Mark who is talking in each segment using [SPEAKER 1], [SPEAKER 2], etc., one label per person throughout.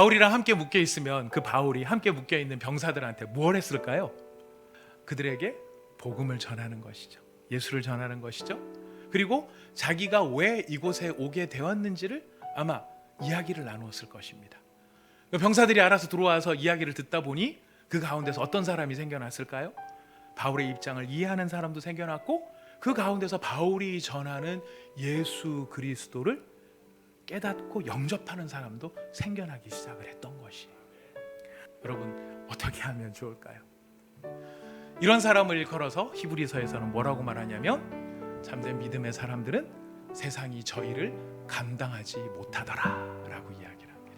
[SPEAKER 1] 바울이랑 함께 묶여 있으면 그 바울이 함께 묶여 있는 병사들한테 뭘 했을까요? 그들에게 복음을 전하는 것이죠. 예수를 전하는 것이죠. 그리고 자기가 왜 이곳에 오게 되었는지를 아마 이야기를 나누었을 것입니다. 그 병사들이 알아서 들어와서 이야기를 듣다 보니 그 가운데서 어떤 사람이 생겨났을까요? 바울의 입장을 이해하는 사람도 생겨났고 그 가운데서 바울이 전하는 예수 그리스도를 깨닫고 영접하는 사람도 생겨나기 시작을 했던 것이. 여러분 어떻게 하면 좋을까요? 이런 사람을 일컬어서 히브리서에서는 뭐라고 말하냐면 참된 믿음의 사람들은 세상이 저희를 감당하지 못하더라라고 이야기를 합니다.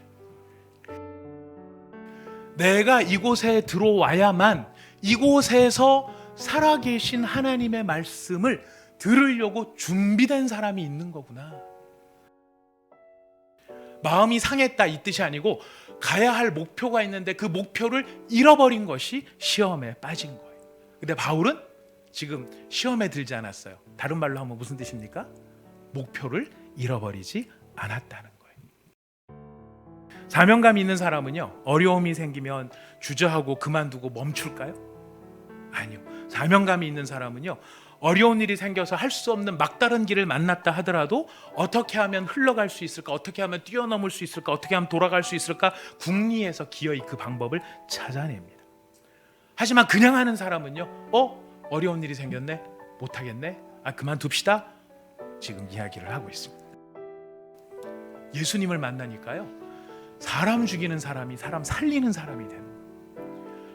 [SPEAKER 1] 내가 이곳에 들어와야만 이곳에서 살아계신 하나님의 말씀을 들으려고 준비된 사람이 있는 거구나. 마음이 상했다 이 뜻이 아니고 가야 할 목표가 있는데 그 목표를 잃어버린 것이 시험에 빠진 거예요. 근데 바울은 지금 시험에 들지 않았어요. 다른 말로 하면 무슨 뜻입니까? 목표를 잃어버리지 않았다는 거예요. 사명감 있는 사람은요, 어려움이 생기면 주저하고 그만두고 멈출까요? 아니요. 사명감이 있는 사람은요, 어려운 일이 생겨서 할 수 없는 막다른 길을 만났다 하더라도 어떻게 하면 흘러갈 수 있을까? 어떻게 하면 뛰어넘을 수 있을까? 어떻게 하면 돌아갈 수 있을까? 궁리해서 기어이 그 방법을 찾아냅니다. 하지만 그냥 하는 사람은요, 어? 어려운 일이 생겼네? 못 하겠네? 아, 그만둡시다? 지금 이야기를 하고 있습니다. 예수님을 만나니까요, 사람 죽이는 사람이 사람 살리는 사람이 거예요.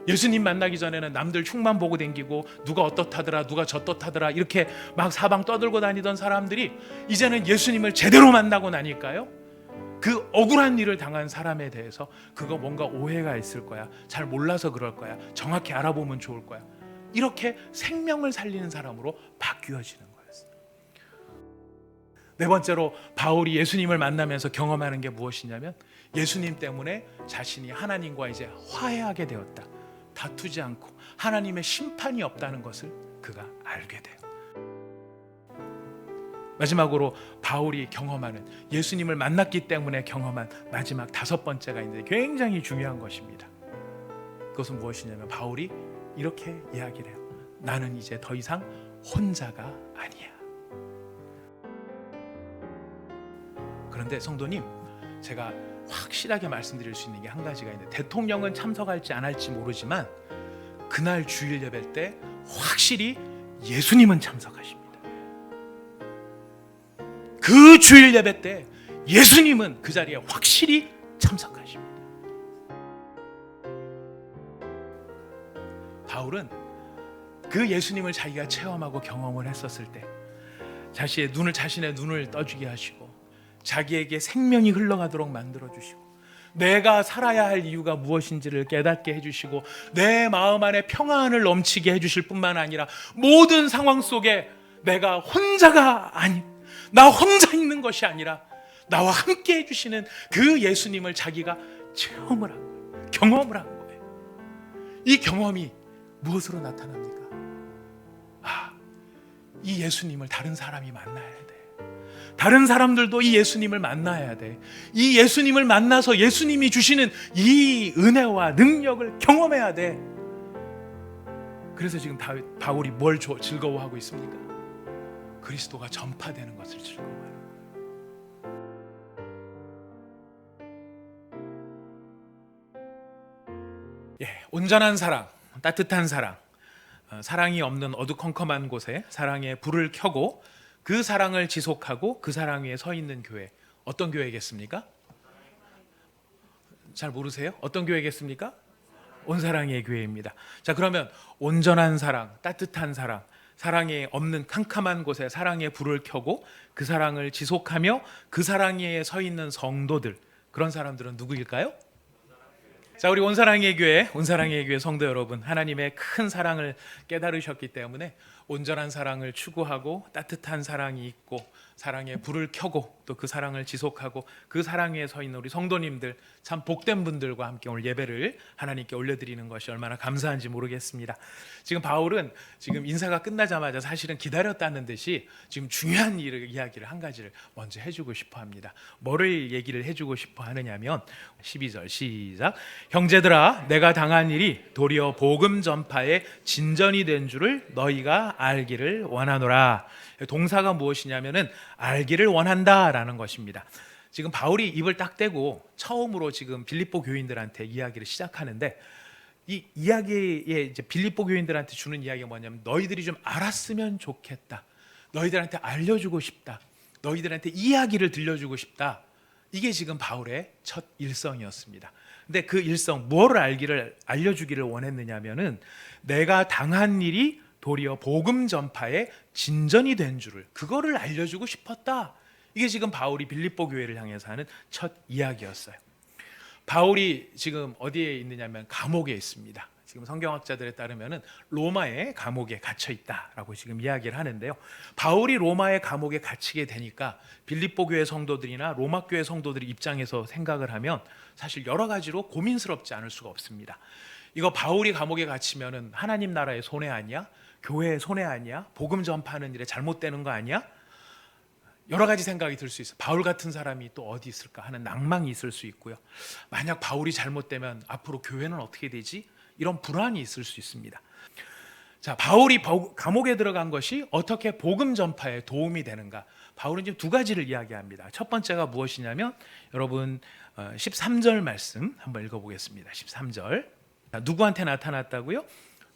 [SPEAKER 1] 예수님 만나기 전에는 남들 흉만 보고 댕기고 누가 어떻다더라 누가 저떻다더라 이렇게 막 사방 떠들고 다니던 사람들이 이제는 예수님을 제대로 만나고 나니까요. 그 억울한 일을 당한 사람에 대해서 그거 뭔가 오해가 있을 거야. 잘 몰라서 그럴 거야. 정확히 알아보면 좋을 거야. 이렇게 생명을 살리는 사람으로 바뀌어지는 거였어요. 네 번째로 바울이 예수님을 만나면서 경험하는 게 무엇이냐면 예수님 때문에 자신이 하나님과 이제 화해하게 되었다 다투지 않고 하나님의 심판이 없다는 것을 그가 알게 돼요. 마지막으로 바울이 경험하는 예수님을 만났기 때문에 경험한 마지막 다섯 번째가 있는데 굉장히 중요한 것입니다. 그것은 무엇이냐면 바울이 이렇게 이야기를 해요. 나는 이제 더 이상 혼자가 아니야. 그런데 성도님, 제가 확실하게 말씀드릴 수 있는 게 한 가지가 있는데 대통령은 참석할지 안 할지 모르지만 그날 주일 예배 때 확실히 예수님은 참석하십니다. 그 주일 예배 때 예수님은 그 자리에 확실히 참석하십니다. 바울은 그 예수님을 자기가 체험하고 경험을 했었을 때 자신의 눈을 자신의 눈을 떠주게 하시고 자기에게 생명이 흘러가도록 만들어 주시고 내가 살아야 할 이유가 무엇인지를 깨닫게 해주시고 내 마음 안에 평안을 넘치게 해주실 뿐만 아니라 모든 상황 속에 내가 혼자가 아닌 나 혼자 있는 것이 아니라 나와 함께 해주시는 그 예수님을 자기가 체험을 한 거예요. 경험을 한 거예요. 이 경험이 무엇으로 나타납니까? 아, 이 예수님을 다른 사람이 만나야 돼. 다른 사람들도 이 예수님을 만나야 돼. 이 예수님을 만나서 예수님이 주시는 이 은혜와 능력을 경험해야 돼. 그래서 지금 바울이 뭘 조- 즐거워하고 있습니까? 그리스도가 전파되는 것을 즐거워하는. 예, 온전한 사랑, 따뜻한 사랑, 어, 사랑이 없는 어두컴컴한 곳에 사랑의 불을 켜고 그 사랑을 지속하고 그 사랑 위에 서 있는 교회 어떤 교회겠습니까? 잘 모르세요? 어떤 교회겠습니까? 온 사랑의 교회입니다. 자 그러면 온전한 사랑, 따뜻한 사랑, 사랑이 없는 캄캄한 곳에 사랑의 불을 켜고 그 사랑을 지속하며 그 사랑 위에 서 있는 성도들 그런 사람들은 누구일까요? 자, 우리 온사랑의 교회, 온사랑의 교회 성도 여러분, 하나님의 큰 사랑을 깨달으셨기 때문에 온전한 사랑을 추구하고 따뜻한 사랑이 있고 사랑에 불을 켜고 또 그 사랑을 지속하고 그 사랑 위에 서 있는 우리 성도님들 참 복된 분들과 함께 오늘 예배를 하나님께 올려드리는 것이 얼마나 감사한지 모르겠습니다. 지금 바울은 지금 인사가 끝나자마자 사실은 기다렸다는 듯이 지금 중요한 일을 이야기를 한 가지를 먼저 해주고 싶어 합니다. 뭐를 얘기를 해주고 싶어 하느냐면 12절 시작 형제들아 내가 당한 일이 도리어 복음 전파의 진전이 된 줄을 너희가 알기를 원하노라. 동사가 무엇이냐면은 알기를 원한다라는 것입니다. 지금 바울이 입을 딱 떼고 처음으로 지금 빌립보 교인들한테 이야기를 시작하는데 이 이야기에 이제 빌립보 교인들한테 주는 이야기가 뭐냐면 너희들이 좀 알았으면 좋겠다. 너희들한테 알려주고 싶다. 너희들한테 이야기를 들려주고 싶다. 이게 지금 바울의 첫 일성이었습니다. 근데 그 일성 무엇을 알기를 알려주기를 원했느냐면은 내가 당한 일이 도리어 복음 전파의 진전이 된 줄을 그거를 알려주고 싶었다. 이게 지금 바울이 빌립보 교회를 향해서 하는 첫 이야기였어요. 바울이 지금 어디에 있느냐면 감옥에 있습니다. 지금 성경학자들에 따르면은 로마의 감옥에 갇혀 있다라고 지금 이야기를 하는데요. 바울이 로마의 감옥에 갇히게 되니까 빌립보 교회 성도들이나 로마 교회 성도들의 입장에서 생각을 하면 사실 여러 가지로 고민스럽지 않을 수가 없습니다. 이거 바울이 감옥에 갇히면은 하나님 나라의 손해 아니야? 교회의 손해 아니야? 복음 전파하는 일에 잘못되는 거 아니야? 여러 가지 생각이 들 수 있어. 바울 같은 사람이 또 어디 있을까 하는 낭망이 있을 수 있고요. 만약 바울이 잘못되면 앞으로 교회는 어떻게 되지? 이런 불안이 있을 수 있습니다. 자, 바울이 버- 감옥에 들어간 것이 어떻게 복음 전파에 도움이 되는가? 바울은 지금 두 가지를 이야기합니다. 첫 번째가 무엇이냐면 여러분 어, 13절 말씀 한번 읽어 보겠습니다. 13절 자, 누구한테 나타났다고요?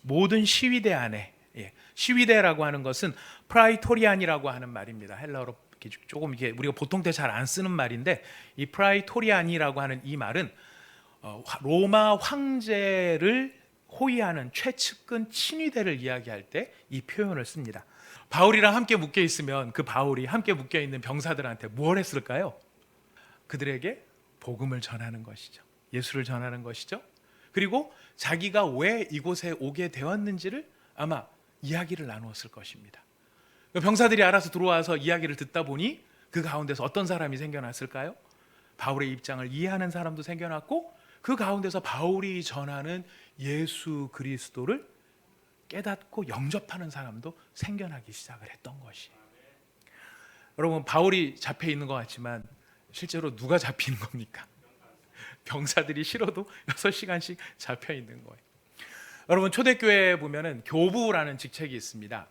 [SPEAKER 1] 모든 시위대 안에 예, 시위대라고 하는 것은 프라이토리안이라고 하는 말입니다. 헬라어로 조금 이게 우리가 보통 때 잘 안 쓰는 말인데 이 프라이토리안이라고 하는 이 말은 어, 화- 로마 황제를 호위하는 최측근 친위대를 이야기할 때 이 표현을 씁니다. 바울이랑 함께 묶여 있으면 그 바울이 함께 묶여 있는 병사들한테 뭘 했을까요? 그들에게 복음을 전하는 것이죠. 예수를 전하는 것이죠. 그리고 자기가 왜 이곳에 오게 되었는지를 아마 이야기를 나누었을 것입니다. 그 병사들이 알아서 들어와서 이야기를 듣다 보니 그 가운데서 어떤 사람이 생겨났을까요? 바울의 입장을 이해하는 사람도 생겨났고 그 가운데서 바울이 전하는 예수 그리스도를 깨닫고 영접하는 사람도 생겨나기 시작을 했던 것이. 여러분 바울이 잡혀 있는 것 같지만 실제로 누가 잡히는 겁니까? 병사들이 싫어도 6시간씩 잡혀 있는 거예요. 여러분 초대교회에 보면은 교부라는 직책이 있습니다.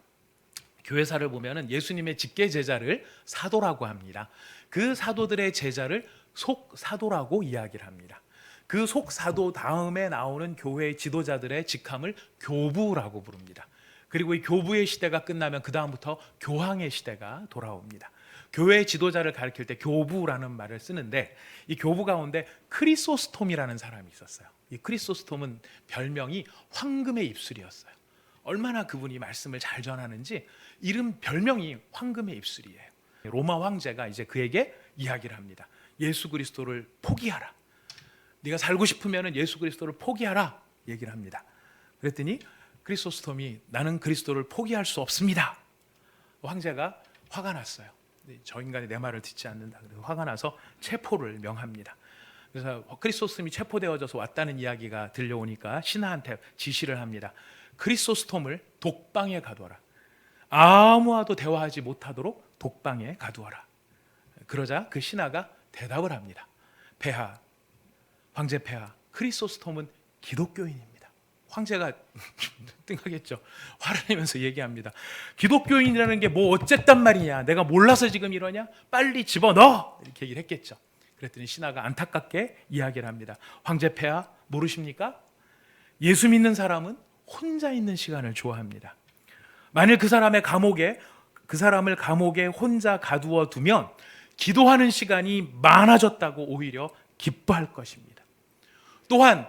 [SPEAKER 1] 교회사를 보면은 예수님의 직계 제자를 사도라고 합니다. 그 사도들의 제자를 속사도라고 이야기를 합니다. 그 속사도 다음에 나오는 교회의 지도자들의 직함을 교부라고 부릅니다. 그리고 이 교부의 시대가 끝나면 그 다음부터 교황의 시대가 돌아옵니다. 교회 지도자를 가리킬 때 교부라는 말을 쓰는데 이 교부 가운데 크리소스톰이라는 사람이 있었어요. 이 크리소스톰은 별명이 황금의 입술이었어요. 얼마나 그분이 말씀을 잘 전하는지 이름 별명이 황금의 입술이에요. 로마 황제가 이제 그에게 이야기를 합니다. 예수 그리스도를 포기하라. 네가 살고 싶으면 예수 그리스도를 포기하라 얘기를 합니다. 그랬더니 크리소스톰이 나는 그리스도를 포기할 수 없습니다. 황제가 화가 났어요. 저 인간이 내 말을 듣지 않는다. 그래서 화가 나서 체포를 명합니다. 그래서 크리소스톰이 체포되어져서 왔다는 이야기가 들려오니까 신하한테 지시를 합니다. 크리소스톰을 독방에 가두어라. 아무와도 대화하지 못하도록 독방에 가두어라. 그러자 그 신하가 대답을 합니다. 폐하, 황제 폐하, 크리소스톰은 기독교인입니다. 황제가 뜬하겠죠. 화를 내면서 얘기합니다. 기독교인이라는 게 뭐 어쨌단 말이냐? 내가 몰라서 지금 이러냐? 빨리 집어넣어! 이렇게 얘기를 했겠죠. 그랬더니 신하가 안타깝게 이야기를 합니다. 황제 폐하 모르십니까? 예수 믿는 사람은 혼자 있는 시간을 좋아합니다. 만일 그 사람의 감옥에 그 사람을 감옥에 혼자 가두어 두면 기도하는 시간이 많아졌다고 오히려 기뻐할 것입니다. 또한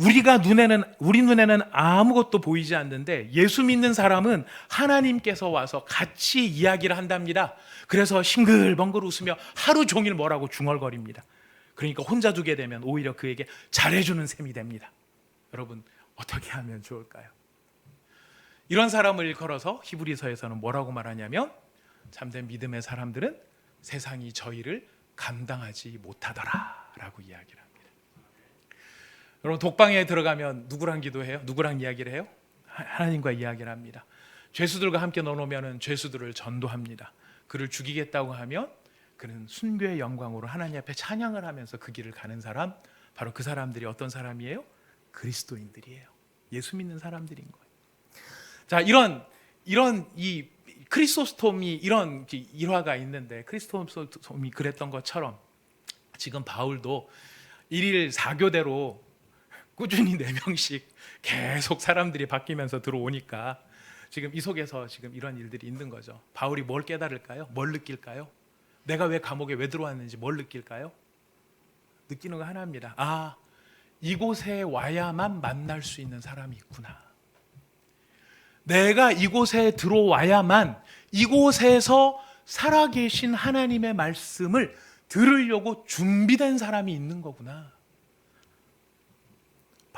[SPEAKER 1] 우리가 눈에는 우리 눈에는 아무것도 보이지 않는데 예수 믿는 사람은 하나님께서 와서 같이 이야기를 한답니다. 그래서 싱글벙글 웃으며 하루 종일 뭐라고 중얼거립니다. 그러니까 혼자 두게 되면 오히려 그에게 잘해주는 셈이 됩니다. 여러분 어떻게 하면 좋을까요? 이런 사람을 일컬어서 히브리서에서는 뭐라고 말하냐면 참된 믿음의 사람들은 세상이 저희를 감당하지 못하더라라고 이야기를. 여러분 독방에 들어가면 누구랑 기도해요? 누구랑 이야기를 해요? 하- 하나님과 이야기를 합니다. 죄수들과 함께 넣어놓으면 죄수들을 전도합니다. 그를 죽이겠다고 하면 그는 순교의 영광으로 하나님 앞에 찬양을 하면서 그 길을 가는 사람 바로 그 사람들이 어떤 사람이에요? 그리스도인들이에요. 예수 믿는 사람들인 거예요. 자 이런 이런 이 크리스토스톰이 이런 일화가 있는데 크리스토스톰이 그랬던 것처럼 지금 바울도 일일 4교대로 꾸준히 네 명씩 계속 사람들이 바뀌면서 들어오니까 지금 이 속에서 지금 이런 일들이 있는 거죠. 바울이 뭘 깨달을까요? 뭘 느낄까요? 내가 왜 감옥에 왜 들어왔는지 뭘 느낄까요? 느끼는 거 하나입니다. 아, 이곳에 와야만 만날 수 있는 사람이 있구나. 내가 이곳에 들어와야만 이곳에서 살아계신 하나님의 말씀을 들으려고 준비된 사람이 있는 거구나.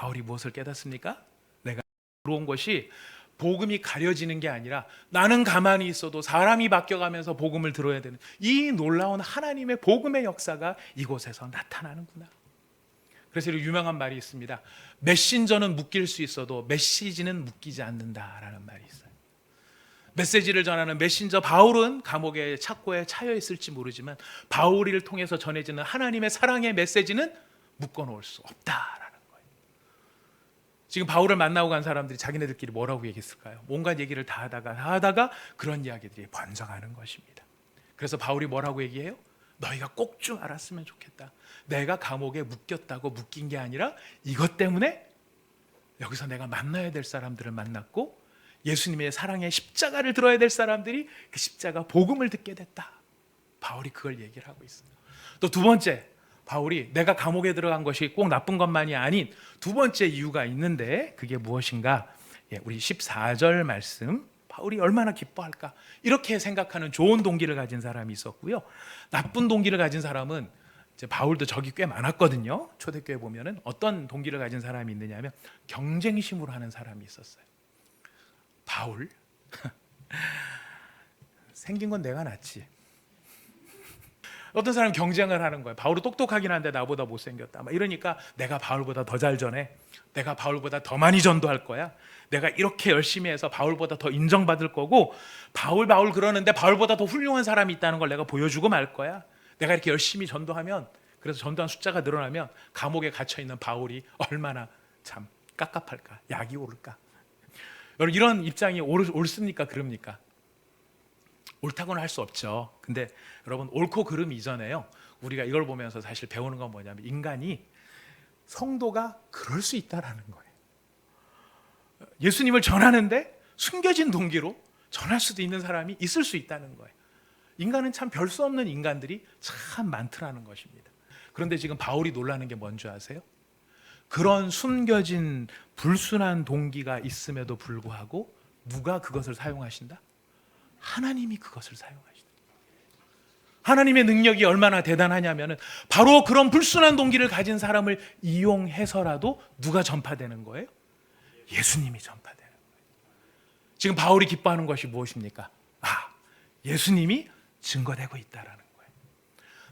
[SPEAKER 1] 바울이 무엇을 깨닫습니까? 내가 들어온 것이 복음이 가려지는 게 아니라 나는 가만히 있어도 사람이 바뀌어가면서 복음을 들어야 되는 이 놀라운 하나님의 복음의 역사가 이곳에서 나타나는구나. 그래서 이 유명한 말이 있습니다. 메신저는 묶일 수 있어도 메시지는 묶이지 않는다라는 말이 있어요. 메시지를 전하는 메신저 바울은 감옥의 착고에 차여 있을지 모르지만 바울이를 통해서 전해지는 하나님의 사랑의 메시지는 묶어 놓을 수 거예요. 지금 바울을 만나고 간 사람들이 자기네들끼리 뭐라고 얘기했을까요? 온갖 얘기를 다 하다가 다 하다가 그런 이야기들이 번져가는 것입니다. 그래서 바울이 뭐라고 얘기해요? 너희가 꼭 좀 알았으면 좋겠다. 내가 감옥에 묶였다고 묶인 게 아니라 이것 때문에 여기서 내가 만나야 될 사람들을 만났고 예수님의 사랑의 십자가를 들어야 될 사람들이 그 십자가 복음을 듣게 됐다. 바울이 그걸 얘기를 하고 있습니다. 또두 번째, 바울이 내가 감옥에 들어간 것이 꼭 나쁜 것만이 아닌 두 번째 이유가 있는데 그게 무엇인가? 예, 우리 14절 말씀 바울이 얼마나 기뻐할까? 이렇게 생각하는 좋은 동기를 가진 사람이 있었고요. 나쁜 동기를 가진 사람은 이제 바울도 적이 꽤 많았거든요. 초대교회 보면은 어떤 동기를 가진 사람이 있느냐면 경쟁심으로 하는 사람이 있었어요. 바울 생긴 건 내가 낫지. 어떤 사람 경쟁을 하는 거예요. 바울은 똑똑하긴 한데 나보다 못 생겼다. 막 이러니까 내가 바울보다 더 잘 전해. 내가 바울보다 더 많이 전도할 거야. 내가 이렇게 열심히 해서 바울보다 더 인정받을 거고 바울 바울 그러는데 바울보다 더 훌륭한 사람이 있다는 걸 내가 보여주고 말 거야. 내가 이렇게 열심히 전도하면 그래서 전도한 숫자가 늘어나면 감옥에 갇혀 있는 바울이 얼마나 참 깝깝할까. 약이 오를까. 여러분 이런 입장이 옳, 옳습니까? 그럽니까? 옳다고는 할 수 없죠. 근데 여러분 옳고 그름 이전에요. 우리가 이걸 보면서 사실 배우는 건 뭐냐면 인간이 성도가 그럴 수 있다라는 거예요. 예수님을 전하는데 숨겨진 동기로 전할 수도 있는 사람이 있을 수 있다는 거예요. 인간은 참 별 수 없는 인간들이 참 많더라는 것입니다. 그런데 지금 바울이 놀라는 게 뭔지 아세요? 그런 숨겨진 불순한 동기가 있음에도 불구하고 누가 그것을 사용하신다? 하나님이 그것을 사용하신다. 하나님의 능력이 얼마나 대단하냐면은 바로 그런 불순한 동기를 가진 사람을 이용해서라도 누가 전파되는 거예요? 예수님이 전파되는 거예요. 지금 바울이 기뻐하는 것이 무엇입니까? 아, 예수님이 증거되고 있다라는 거예요.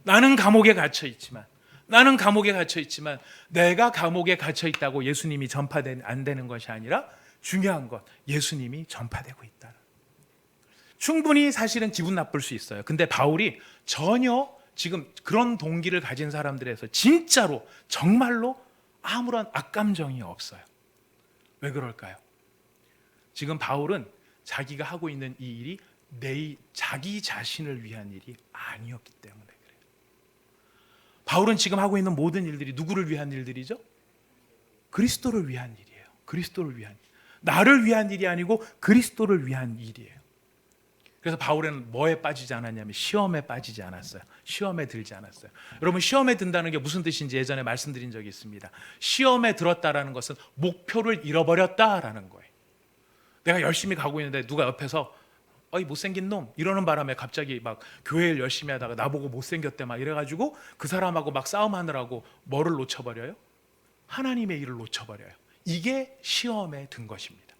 [SPEAKER 1] 나는 감옥에 갇혀 있지만 나는 감옥에 갇혀 있지만 내가 감옥에 갇혀 있다고 예수님이 전파된 안 되는 것이 아니라 중요한 것 예수님이 전파되고 있다는 충분히 사실은 기분 나쁠 수 있어요. 근데 바울이 전혀 지금 그런 동기를 가진 사람들에서 진짜로 정말로 아무런 악감정이 없어요. 왜 그럴까요? 지금 바울은 자기가 하고 있는 이 일이 내 자기 자신을 위한 일이 아니었기 때문에 그래요. 바울은 지금 하고 있는 모든 일들이 누구를 위한 일들이죠? 그리스도를 위한 일이에요. 그리스도를 위한 일. 나를 위한 일이 아니고 그리스도를 위한 일이에요. 그래서 바울은 뭐에 빠지지 않았냐면 시험에 빠지지 않았어요. 시험에 들지 않았어요. 여러분 시험에 든다는 게 무슨 뜻인지 예전에 말씀드린 적이 있습니다. 시험에 들었다라는 것은 목표를 잃어버렸다라는 거예요. 내가 열심히 가고 있는데 누가 옆에서 어이 못생긴 놈 이러는 바람에 갑자기 막 교회를 열심히 하다가 나보고 못생겼대 막 이래가지고 그 사람하고 막 싸움하느라고 뭐를 놓쳐버려요? 하나님의 일을 놓쳐버려요. 이게 시험에 든 것입니다.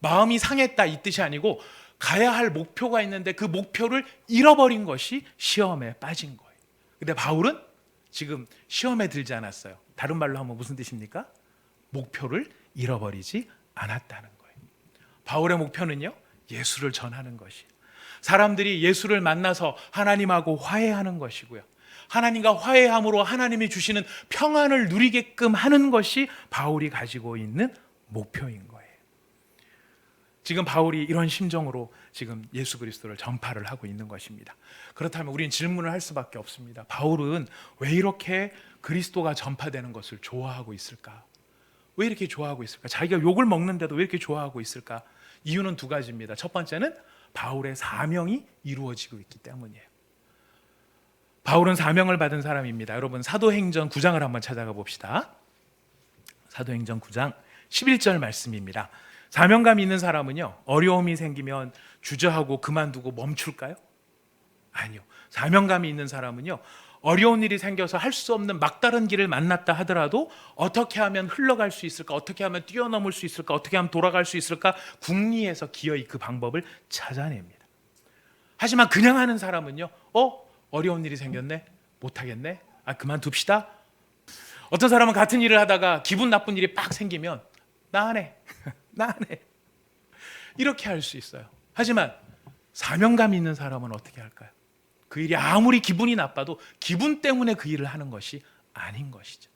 [SPEAKER 1] 마음이 상했다 이 뜻이 아니고 가야 할 목표가 있는데 그 목표를 잃어버린 것이 시험에 빠진 거예요. 근데 바울은 지금 시험에 들지 않았어요. 다른 말로 하면 무슨 뜻입니까? 목표를 잃어버리지 않았다는 거예요. 바울의 목표는요, 예수를 전하는 것이에요. 사람들이 예수를 만나서 하나님하고 화해하는 것이고요. 하나님과 화해함으로 하나님이 주시는 평안을 누리게끔 하는 것이 바울이 가지고 있는 목표인 거예요. 지금 바울이 이런 심정으로 지금 예수 그리스도를 전파를 하고 있는 것입니다. 그렇다면 우리는 질문을 할 수밖에 없습니다. 바울은 왜 이렇게 그리스도가 전파되는 것을 좋아하고 있을까? 왜 이렇게 좋아하고 있을까? 자기가 욕을 먹는데도 왜 이렇게 좋아하고 있을까? 이유는 두 가지입니다. 첫 번째는 바울의 사명이 이루어지고 있기 때문이에요. 바울은 사명을 받은 사람입니다. 여러분 사도행전 9장을 한번 찾아가 봅시다. 사도행전 9장 11절 말씀입니다. 사명감 있는 사람은요. 어려움이 생기면 주저하고 그만두고 멈출까요? 아니요. 사명감이 있는 사람은요. 어려운 일이 생겨서 할 수 없는 막다른 길을 만났다 하더라도 어떻게 하면 흘러갈 수 있을까? 어떻게 하면 뛰어넘을 수 있을까? 어떻게 하면 돌아갈 수 있을까? 궁리해서 기어이 그 방법을 찾아냅니다. 하지만 그냥 하는 사람은요. 어? 어려운 일이 생겼네. 못 하겠네. 아, 그만둡시다. 어떤 사람은 같은 일을 하다가 기분 나쁜 일이 빡 생기면 나 안 해. 나 안 해. 이렇게 할 수 있어요. 하지만 사명감 있는 사람은 어떻게 할까요? 그 일이 아무리 기분이 나빠도 기분 때문에 그 일을 하는 것이 아닌 것이죠.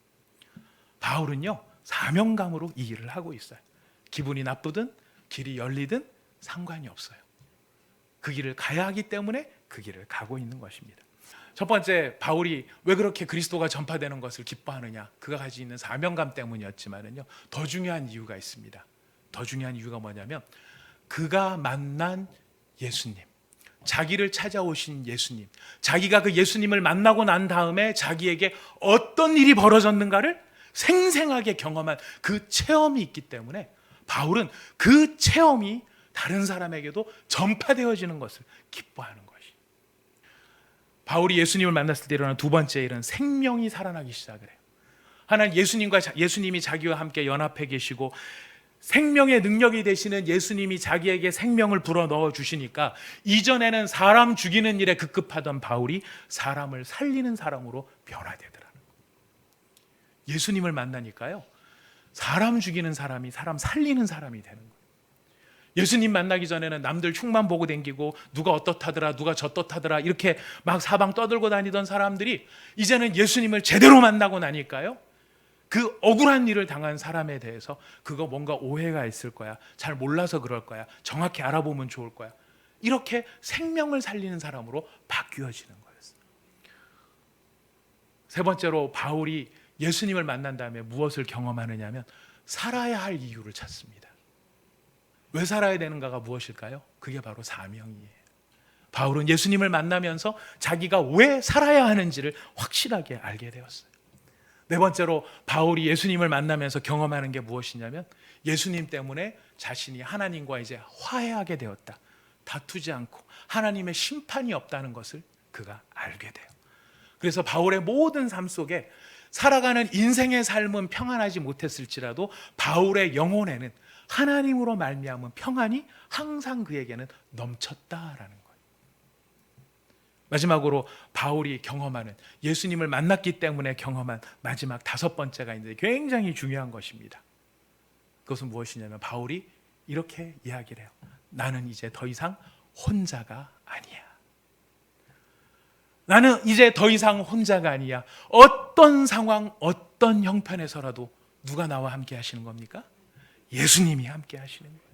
[SPEAKER 1] 바울은요, 사명감으로 이 일을 하고 있어요. 기분이 나쁘든 길이 열리든 상관이 없어요. 그 길을 가야 하기 때문에 그 길을 가고 있는 것입니다. 첫 번째 바울이 왜 그렇게 그리스도가 전파되는 것을 기뻐하느냐? 그가 가지고 있는 사명감 때문이었지만은요. 더 중요한 이유가 있습니다. 더 중요한 이유가 뭐냐면 그가 만난 예수님. 자기를 찾아오신 예수님. 자기가 그 예수님을 만나고 난 다음에 자기에게 어떤 일이 벌어졌는가를 생생하게 경험한 그 체험이 있기 때문에 바울은 그 체험이 다른 사람에게도 전파되어지는 것을 기뻐하는 것이. 바울이 예수님을 만났을 때 일어난 두 번째 일은 생명이 살아나기 시작을 해요. 하나님 예수님과 자- 예수님이 자기와 함께 연합해 계시고 생명의 능력이 되시는 예수님이 자기에게 생명을 불어 넣어 주시니까 이전에는 사람 죽이는 일에 급급하던 바울이 사람을 살리는 사람으로 변화되더라는. 예수님을 만나니까요. 사람 죽이는 사람이 사람 살리는 사람이 되는 거예요. 예수님 만나기 전에는 남들 흉만 보고 댕기고 누가 어떻다더라 누가 저떻다더라 이렇게 막 사방 떠들고 다니던 사람들이 이제는 예수님을 제대로 만나고 나니까요. 그 억울한 일을 당한 사람에 대해서 그거 뭔가 오해가 있을 거야. 잘 몰라서 그럴 거야. 정확히 알아보면 좋을 거야. 이렇게 생명을 살리는 사람으로 바뀌어지는 거였어요. 세 번째로 바울이 예수님을 만난 다음에 무엇을 경험하느냐면 살아야 할 이유를 찾습니다. 왜 살아야 되는가가 무엇일까요? 그게 바로 사명이에요. 바울은 예수님을 만나면서 자기가 왜 살아야 하는지를 확실하게 알게 되었어요. 네 번째로 바울이 예수님을 만나면서 경험하는 게 무엇이냐면 예수님 때문에 자신이 하나님과 이제 화해하게 되었다. 다투지 않고 하나님의 심판이 없다는 것을 그가 알게 돼요. 그래서 바울의 모든 삶 속에 살아가는 인생의 삶은 평안하지 못했을지라도 바울의 영혼에는 하나님으로 말미암은 평안이 항상 그에게는 넘쳤다라는 거예요. 마지막으로 바울이 경험하는 예수님을 만났기 때문에 경험한 마지막 다섯 번째가 있는데 굉장히 중요한 것입니다. 그것은 무엇이냐면 바울이 이렇게 이야기를 해요. 나는 이제 더 이상 혼자가 아니야. 나는 이제 더 이상 혼자가 아니야. 어떤 상황, 어떤 형편에서라도 누가 나와 함께 하시는 겁니까? 예수님이 함께 하시는 거예요.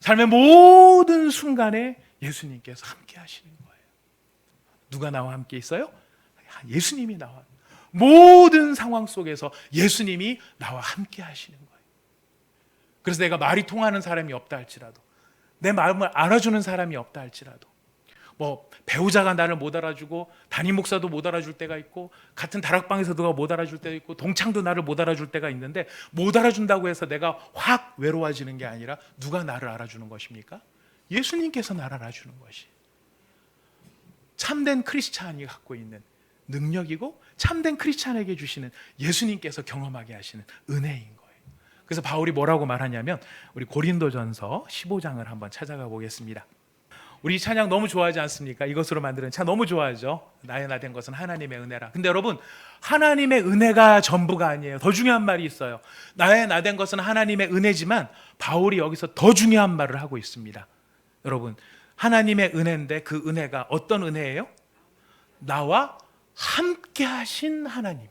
[SPEAKER 1] 삶의 모든 순간에 예수님께서 함께 하시는 거예요. 누가 나와 함께 있어요? 예수님이 나와. 모든 상황 속에서 예수님이 나와 함께 하시는 거예요. 그래서 내가 말이 통하는 사람이 없다 할지라도 내 마음을 알아주는 사람이 없다 할지라도 뭐 배우자가 나를 못 알아주고 담임 목사도 못 알아줄 때가 있고 같은 다락방에서 누가 못 알아줄 때도 있고 동창도 나를 못 알아줄 때가 있는데 못 알아준다고 해서 내가 확 외로워지는 게 아니라 누가 나를 알아주는 것입니까? 예수님께서 나를 알아주는 것이 참된 크리스찬이 갖고 있는 능력이고 참된 크리스찬에게 주시는 예수님께서 경험하게 하시는 은혜인 거예요. 그래서 바울이 뭐라고 말하냐면 우리 고린도전서 15장을 한번 찾아가 보겠습니다. 우리 찬양 너무 좋아하지 않습니까? 이것으로 만드는 찬 너무 좋아하죠. 나의 나 된 것은 하나님의 은혜라. 근데 여러분 하나님의 은혜가 전부가 아니에요. 더 중요한 말이 있어요. 나의 나 된 것은 하나님의 은혜지만 바울이 여기서 더 중요한 말을 하고 있습니다. 여러분 하나님의 은혜인데 그 은혜가 어떤 은혜예요? 나와 함께 하신 하나님이에요.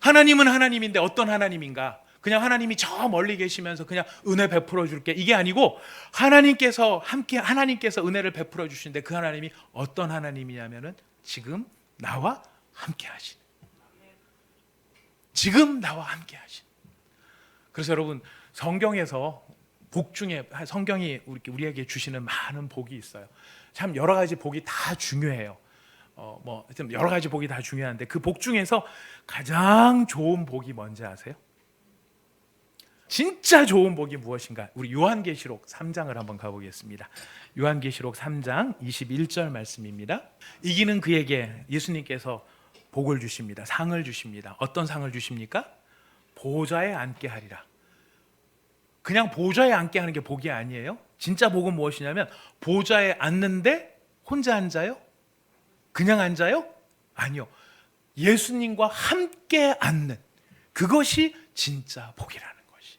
[SPEAKER 1] 하나님은 하나님인데 어떤 하나님인가? 그냥 하나님이 저 멀리 계시면서 그냥 은혜 베풀어 줄게. 이게 아니고 하나님께서 함께 하나님께서 은혜를 베풀어 주시는데 그 하나님이 어떤 하나님이냐면은 지금 나와 함께 하신. 지금 나와 함께 하신. 그래서 여러분 성경에서 복 중에 성경이 우리- 우리에게 주시는 많은 복이 있어요. 참 여러 가지 복이 다 중요해요. 어, 뭐 여러 가지 복이 다 중요한데 그 복 중에서 가장 좋은 복이 뭔지 아세요? 진짜 좋은 복이 무엇인가? 우리 요한계시록 3장을 한번 가보겠습니다. 요한계시록 3장 21절 말씀입니다. 이기는 그에게 예수님께서 복을 주십니다. 상을 주십니다. 어떤 상을 주십니까? 보좌에 앉게 하리라. 그냥 보좌에 앉게 하는 게 복이 아니에요. 진짜 복은 무엇이냐면 보좌에 앉는데 혼자 앉아요? 그냥 앉아요? 아니요. 예수님과 함께 앉는 그것이 진짜 복이라는 것이.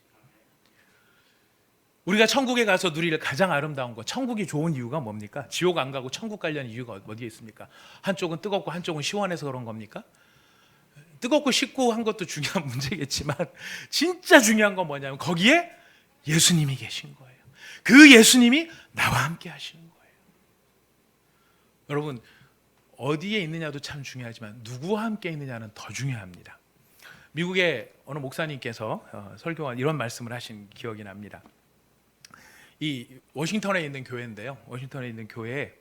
[SPEAKER 1] 우리가 천국에 가서 누릴 가장 아름다운 것, 천국이 좋은 이유가 뭡니까? 지옥 안 가고 천국 가려는 이유가 어디에 있습니까? 한쪽은 뜨겁고 한쪽은 시원해서 그런 겁니까? 뜨겁고 식고 한 것도 중요한 문제겠지만 진짜 중요한 건 뭐냐면 거기에 예수님이 계신 거예요. 그 예수님이 나와 함께 하시는 거예요. 여러분 어디에 있느냐도 참 중요하지만 누구와 함께 있느냐는 더 중요합니다. 미국의 어느 목사님께서 어, 설교한 이런 말씀을 하신 기억이 납니다. 이 워싱턴에 있는 교회인데요. 워싱턴에 있는 교회에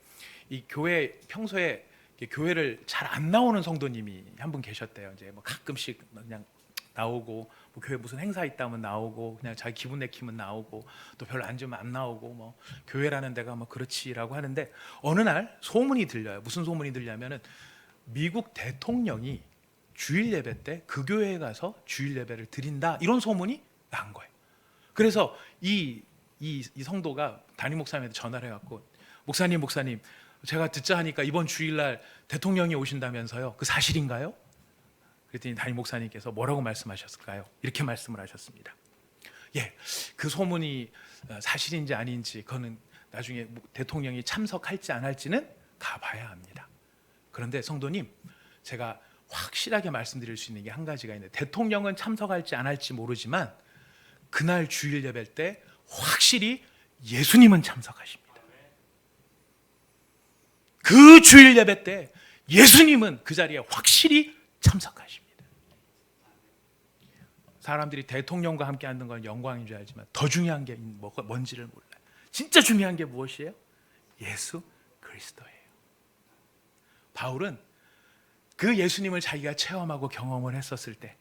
[SPEAKER 1] 이 교회 평소에 교회를 잘 안 나오는 성도님이 한 분 계셨대요. 이제 뭐 가끔씩 그냥 나오고 뭐 교회 무슨 행사 있다면 나오고 그냥 자기 기분 내키면 나오고 또 별로 안 좋으면 안 나오고 뭐 교회라는 데가 뭐 그렇지라고 하는데 어느 날 소문이 들려요. 무슨 소문이 들냐면은 미국 대통령이 주일 예배 때 그 교회에 가서 주일 예배를 드린다 이런 소문이 난 거예요. 그래서 이, 이, 이 성도가 담임 목사님한테 전화를 해갖고 목사님 목사님 제가 듣자 하니까 이번 주일날 대통령이 오신다면서요. 그 사실인가요? 그랬더니 담임 목사님께서 뭐라고 말씀하셨을까요? 이렇게 말씀을 하셨습니다. 예, 그 소문이 어, 사실인지 아닌지 그거는 나중에 뭐 대통령이 참석할지 안 할지는 가봐야 합니다. 그런데 성도님, 제가 확실하게 말씀드릴 수 있는 게 한 가지가 있는데 대통령은 참석할지 안 할지 모르지만 그날 주일 예배 때 확실히 예수님은 참석하십니다. 그 주일 예배 때 예수님은 그 자리에 확실히 참석하십니다. 사람들이 대통령과 함께 앉는 건 영광인 줄 알지만 더 중요한 게 뭐- 뭔지를 몰라요. 진짜 중요한 게 무엇이에요? 예수 그리스도예요. 바울은 그 예수님을 자기가 체험하고 경험을 했었을 때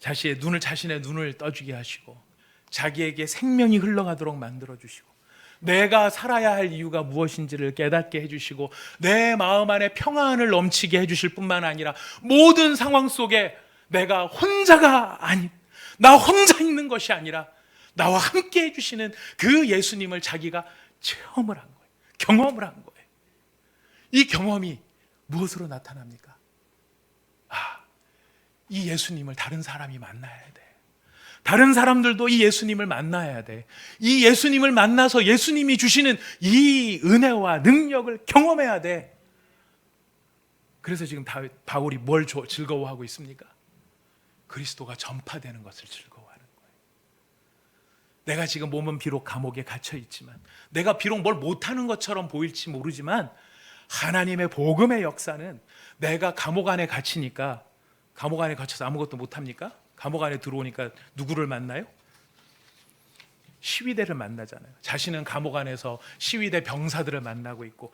[SPEAKER 1] 자신의 눈을 자신의 눈을 떠주게 하시고 자기에게 생명이 흘러가도록 만들어 주시고 내가 살아야 할 이유가 무엇인지를 깨닫게 해주시고 내 마음 안에 평안을 넘치게 해주실 뿐만 아니라 모든 상황 속에 내가 혼자가 아닌 나 혼자 있는 것이 아니라 나와 함께 해주시는 그 예수님을 자기가 체험을 한 거예요. 경험을 한 거예요. 이 경험이 무엇으로 나타납니까? 아, 이 예수님을 다른 사람이 만나야 돼. 다른 사람들도 이 예수님을 만나야 돼. 이 예수님을 만나서 예수님이 주시는 이 은혜와 능력을 경험해야 돼. 그래서 지금 다- 바울이 뭘 조- 즐거워하고 있습니까? 그리스도가 전파되는 것을 즐거워하는 거예요. 내가 지금 몸은 비록 감옥에 갇혀 있지만, 내가 비록 뭘 못하는 것처럼 보일지 모르지만, 하나님의 복음의 역사는 내가 감옥 안에 갇히니까, 감옥 안에 갇혀서 아무것도 못합니까? 감옥 안에 들어오니까 누구를 만나요? 시위대를 만나잖아요. 자신은 감옥 안에서 시위대 병사들을 만나고 있고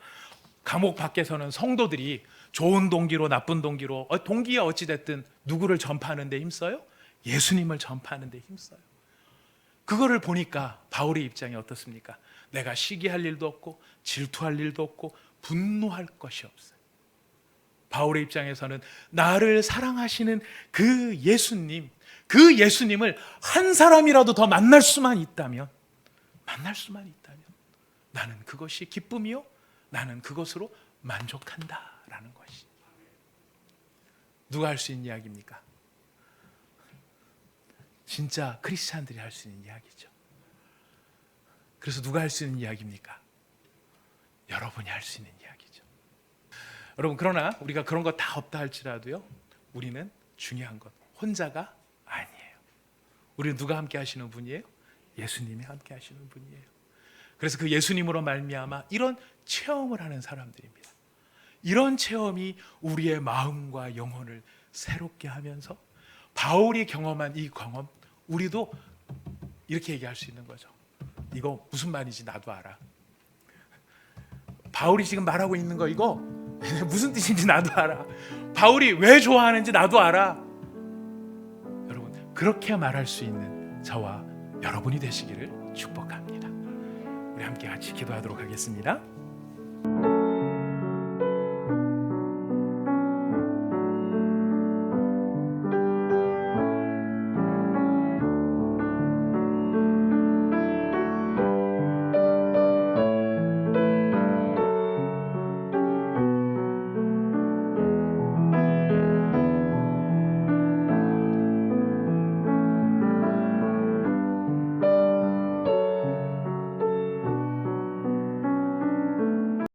[SPEAKER 1] 감옥 밖에서는 성도들이 좋은 동기로 나쁜 동기로 어, 동기야 어찌 됐든 누구를 전파하는 데 힘써요? 예수님을 전파하는 데 힘써요. 그거를 보니까 바울의 입장이 어떻습니까? 내가 시기할 일도 없고 질투할 일도 없고 분노할 것이 없어요. 바울의 입장에서는 나를 사랑하시는 그 예수님, 그 예수님을 한 사람이라도 더 만날 수만 있다면, 만날 수만 있다면, 나는 그것이 기쁨이요. 나는 그것으로 만족한다 라는 것이. 누가 할 수 있는 이야기입니까? 진짜 크리스찬들이 할 수 있는 이야기죠. 그래서 누가 할 수 있는 이야기입니까? 여러분이 할 수 있는 이야기죠. 여러분 그러나 우리가 그런 거 다 없다 할지라도요. 우리는 중요한 것 혼자가 아니에요. 우리는 누가 함께 하시는 분이에요? 예수님이 함께 하시는 분이에요. 그래서 그 예수님으로 말미암아 이런 체험을 하는 사람들입니다. 이런 체험이 우리의 마음과 영혼을 새롭게 하면서 바울이 경험한 이 경험 우리도 이렇게 얘기할 수 있는 거죠. 이거 무슨 말인지 나도 알아. 바울이 지금 말하고 있는 거 이거 무슨 뜻인지 나도 알아. 바울이 왜 좋아하는지 나도 알아. 여러분 그렇게 말할 수 있는 저와 여러분이 되시기를 축복합니다. 우리 함께 같이 기도하도록 하겠습니다.